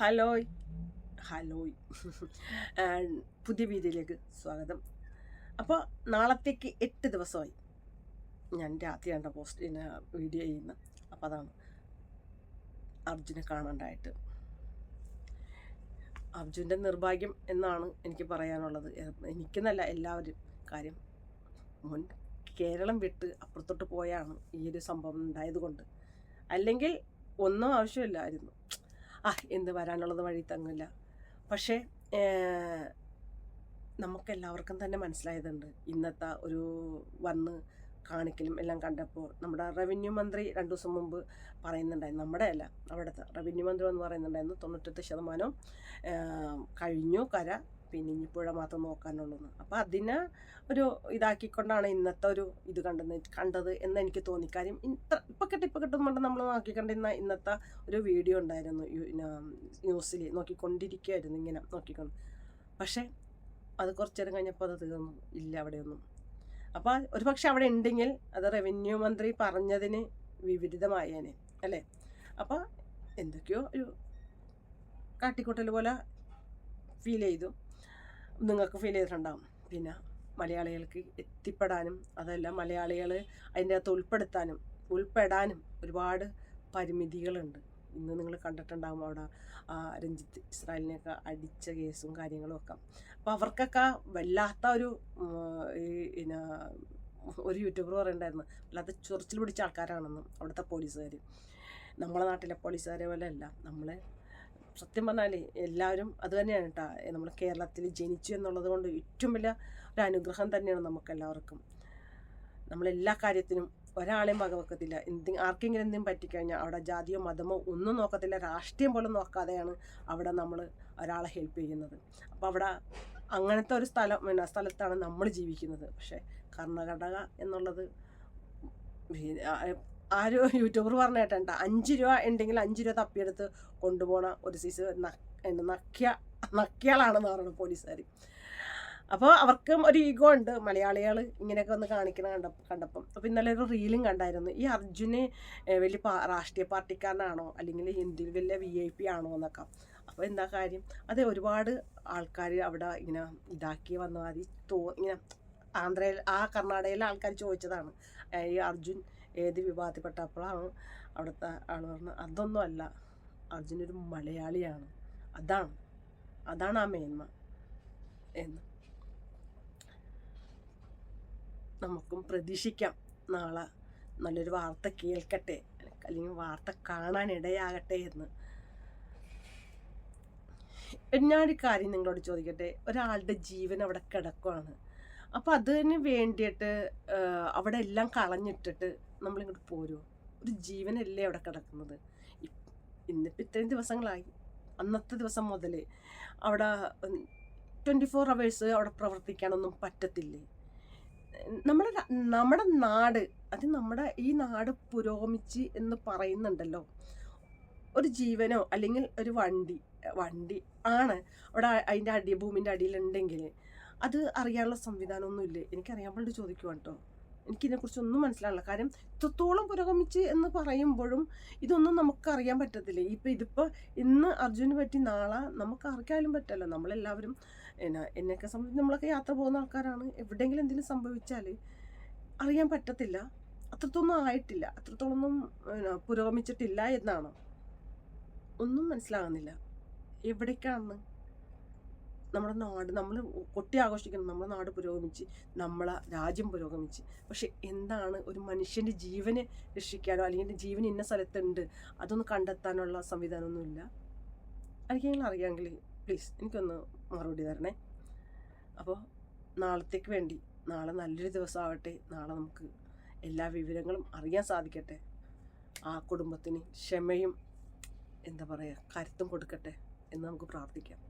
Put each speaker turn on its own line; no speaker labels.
ഹലോയ്. ഹലോയ്. പുതിയ വീഡിയോയിലേക്ക് സ്വാഗതം. അപ്പോൾ നാളത്തേക്ക് എട്ട് ദിവസമായി ഞാൻ രാത്രി കണ്ട പോസ്റ്റ് പിന്നെ വീഡിയോ ചെയ്യുന്ന അപ്പോൾ അതാണ് അർജുനെ കാണാണ്ടായിട്ട്. അർജുന്റെ നിർഭാഗ്യം എന്നാണ് എനിക്ക് പറയാനുള്ളത്. എനിക്കെന്നല്ല എല്ലാവരും കാര്യം മുൻ കേരളം വിട്ട് അപ്പുറത്തോട്ട് പോയാണ് ഈ ഒരു സംഭവം ഉണ്ടായതുകൊണ്ട് അല്ലെങ്കിൽ ഒന്നും ആവശ്യമില്ലായിരുന്നു. ആ എന്ത് വരാനുള്ളത് വഴി തങ്ങില്ല. പക്ഷേ നമുക്കെല്ലാവർക്കും തന്നെ മനസ്സിലായതുണ്ട്. ഇന്നത്തെ ഒരു വന്ന് കാണിക്കലും എല്ലാം കണ്ടപ്പോൾ നമ്മുടെ റവന്യൂ മന്ത്രി രണ്ടു ദിവസം മുമ്പ് പറയുന്നുണ്ടായിരുന്നു. നമ്മുടെ അല്ല അവിടുത്തെ റവന്യൂ മന്ത്രി എന്ന് പറയുന്നുണ്ടായിരുന്നു തൊണ്ണൂറ്റെട്ട് ശതമാനം കഴിഞ്ഞു കര പിന്നെ ഇനി പുഴ മാത്രം നോക്കാനുള്ളൂ അപ്പോൾ അതിനെ ഒരു ഇതാക്കിക്കൊണ്ടാണ് ഇന്നത്തെ ഒരു ഇത് കണ്ടത് കണ്ടത് എന്ന് എനിക്ക് തോന്നി. കാര്യം ഇത്ര ഇപ്പം കിട്ടും ഇപ്പം കൊണ്ട് നമ്മൾ നോക്കിക്കൊണ്ടിരുന്ന ഇന്നത്തെ ഒരു വീഡിയോ ഉണ്ടായിരുന്നു ന്യൂസിൽ നോക്കിക്കൊണ്ടിരിക്കുകയായിരുന്നു ഇങ്ങനെ നോക്കിക്കൊണ്ട്. പക്ഷെ അത് കുറച്ചു നേരം കഴിഞ്ഞപ്പോൾ അത് തീർന്നു ഇല്ല അവിടെയൊന്നും. അപ്പോൾ ഒരു പക്ഷെ അവിടെ ഉണ്ടെങ്കിൽ അത് റവന്യൂ മന്ത്രി പറഞ്ഞതിന് വിപരീതമായേനെ അല്ലേ? അപ്പോൾ എന്തൊക്കെയോ ഒരു കാട്ടിക്കൂട്ടൽ പോലെ ഫീൽ ചെയ്തു. നിങ്ങൾക്ക് ഫീൽ ചെയ്തിട്ടുണ്ടാകും പിന്നെ മലയാളികൾക്ക് എത്തിപ്പെടാനും അതല്ല മലയാളികൾ അതിന്റെ അകത്ത് ഉൾപ്പെടുത്താനും ഉൾപ്പെടാനും ഒരുപാട് പരിമിതികളുണ്ട്. ഇന്ന് നിങ്ങൾ കണ്ടിട്ടുണ്ടാകും അവിടെ രഞ്ജിത്ത് ഇസ്രായേലിനെയൊക്കെ അടിച്ച കേസും കാര്യങ്ങളും ഒക്കെ. അപ്പോൾ അവർക്കൊക്കെ വല്ലാത്ത ഒരു പിന്നെ ഒരു യൂട്യൂബർ പറയണ്ടായിരുന്നു വല്ലാത്ത ചൊറിച്ചിൽ പിടിച്ച ആൾക്കാരാണെന്നും അവിടുത്തെ പോലീസുകാർ നമ്മളെ നാട്ടിലെ പോലീസുകാരെ പോലെ അല്ല നമ്മളെ സത്യം പറഞ്ഞാൽ എല്ലാവരും അത് തന്നെയാണ് കേട്ടോ നമ്മൾ കേരളത്തിൽ ജനിച്ചു എന്നുള്ളത് കൊണ്ട് ഏറ്റവും വലിയ ഒരു അനുഗ്രഹം തന്നെയാണ് നമുക്കെല്ലാവർക്കും. നമ്മളെല്ലാ കാര്യത്തിനും ഒരാളെയും വകവെക്കത്തില്ല. എന്തി ആർക്കെങ്കിലും എന്തെങ്കിലും പറ്റിക്കഴിഞ്ഞാൽ അവിടെ ജാതിയോ മതമോ ഒന്നും നോക്കത്തില്ല. രാഷ്ട്രീയം പോലും നോക്കാതെയാണ് അവിടെ നമ്മൾ ഒരാളെ ഹെൽപ്പ് ചെയ്യുന്നത്. അപ്പോൾ അവിടെ അങ്ങനത്തെ ഒരു സ്ഥലം പിന്നെ സ്ഥലത്താണ് നമ്മൾ ജീവിക്കുന്നത്. പക്ഷേ കർണാടക എന്നുള്ളത് ആരോ യൂട്യൂബർ പറഞ്ഞ കേട്ടണ്ട അഞ്ച് രൂപ ഉണ്ടെങ്കിൽ അഞ്ച് രൂപ തപ്പിയെടുത്ത് കൊണ്ടുപോണ ഒരു സീസ് നക്കിയ നക്കിയാളാണെന്ന് പറയുന്നത് പോലീസുകാർ അപ്പോൾ അവർക്കും ഒരു ഈഗോ ഉണ്ട് മലയാളികൾ ഇങ്ങനെയൊക്കെ ഒന്ന് കാണിക്കണം കണ്ട കണ്ടപ്പം. അപ്പോൾ ഇന്നലെ ഒരു റീലും കണ്ടായിരുന്നു. ഈ അർജുന് വലിയ രാഷ്ട്രീയ പാർട്ടിക്കാരനാണോ അല്ലെങ്കിൽ ഹിന്ദിൽ വലിയ വി ഐ പി ആണോ എന്നൊക്കെ. അപ്പോൾ എന്താ കാര്യം? അത് ഒരുപാട് ആൾക്കാർ അവിടെ ഇങ്ങനെ ഇതാക്കി വന്ന മതി തോ ഇങ്ങനെ ആന്ധ്രയിൽ ആ കർണാടകയിലെ ആൾക്കാർ ചോദിച്ചതാണ്. ഈ അർജുൻ ഏത് വിഭാഗത്തിൽപ്പെട്ടപ്പോഴാണ് അവിടുത്തെ ആൾ പറഞ്ഞത് അതൊന്നും അല്ല അർജുൻ ഒരു മലയാളിയാണ്. അതാണ്. അതാണ് ആ മേന്മ എന്ന് നമുക്കും പ്രതീക്ഷിക്കാം. നാളെ നല്ലൊരു വാർത്ത കേൾക്കട്ടെ. അല്ലെങ്കിൽ വാർത്ത കാണാൻ ഇടയാകട്ടെ എന്ന്. ഞാനൊരു കാര്യം നിങ്ങളോട് ചോദിക്കട്ടെ. ഒരാളുടെ ജീവൻ അവിടെ കിടക്കുവാണ്. അപ്പോൾ അതിന് വേണ്ടിയിട്ട് അവിടെ എല്ലാം കളഞ്ഞിട്ടിട്ട് നമ്മളിങ്ങോട്ട് പോരുമോ ഒരു ജീവനല്ലേ അവിടെ കിടക്കുന്നത്? ഇന്നിപ്പോൾ ഇത്രയും ദിവസങ്ങളായി. അന്നത്തെ ദിവസം മുതൽ അവിടെ ട്വന്റി ഫോർ അവേഴ്സ് അവിടെ പ്രവർത്തിക്കാനൊന്നും പറ്റത്തില്ലേ? നമ്മുടെ നമ്മുടെ നാട് അത് നമ്മുടെ ഈ നാട് പുരോഗമിച്ച് എന്ന് പറയുന്നുണ്ടല്ലോ. ഒരു ജീവനോ അല്ലെങ്കിൽ ഒരു വണ്ടി വണ്ടി ആണ് അവിടെ അതിന്റെ അടി ഭൂമിന്റെ അടിയിലുണ്ടെങ്കിൽ അത് അറിയാനുള്ള സംവിധാനമൊന്നുമില്ലേ? എനിക്കറിയാൻ വേണ്ടി ചോദിക്കുവാണ് എനിക്കിതിനെക്കുറിച്ചൊന്നും മനസ്സിലാവില്ല കാര്യം ഇത്രത്തോളം പുരോഗമിച്ച് എന്ന് പറയുമ്പോഴും ഇതൊന്നും നമുക്ക് അറിയാൻ പറ്റത്തില്ല. ഇപ്പം ഇതിപ്പോൾ ഇന്ന് അർജുന് പറ്റി നാളെ നമുക്ക് ആർക്കായാലും പറ്റല്ലോ. നമ്മളെല്ലാവരും എന്നാ എന്നെയൊക്കെ സംബന്ധിച്ച് നമ്മളൊക്കെ യാത്ര പോകുന്ന ആൾക്കാരാണ്. എവിടെയെങ്കിലും എന്തെങ്കിലും സംഭവിച്ചാൽ അറിയാൻ പറ്റത്തില്ല. അത്രത്തൊന്നും ആയിട്ടില്ല. അത്രത്തോളൊന്നും പുരോഗമിച്ചിട്ടില്ല എന്നാണ്? ഒന്നും മനസ്സിലാകുന്നില്ല. എവിടേക്കാണ് നമ്മുടെ നാട് നമ്മൾ കൊട്ടി ആഘോഷിക്കുന്നു നമ്മുടെ നാട് പുരോഗമിച്ച് നമ്മളെ രാജ്യം പുരോഗമിച്ച്. പക്ഷെ എന്താണ് ഒരു മനുഷ്യന്റെ ജീവനെ രക്ഷിക്കാനോ അല്ലെങ്കിൽ ജീവൻ ഇന്ന സ്ഥലത്തുണ്ട് അതൊന്ന് കണ്ടെത്താനുള്ള സംവിധാനമൊന്നുമില്ല. എനിക്കെങ്കിലും അറിയാമെങ്കിൽ പ്ലീസ് എനിക്കൊന്ന് മറുപടി തരണേ. അപ്പോൾ നാളത്തേക്ക് വേണ്ടി നാളെ നല്ലൊരു ദിവസമാവട്ടെ. നാളെ നമുക്ക് എല്ലാ വിവരങ്ങളും അറിയാൻ സാധിക്കട്ടെ. ആ കുടുംബത്തിന് ക്ഷമയും എന്താ പറയുക കരുത്തും കൊടുക്കട്ടെ എന്ന് നമുക്ക് പ്രാർത്ഥിക്കാം.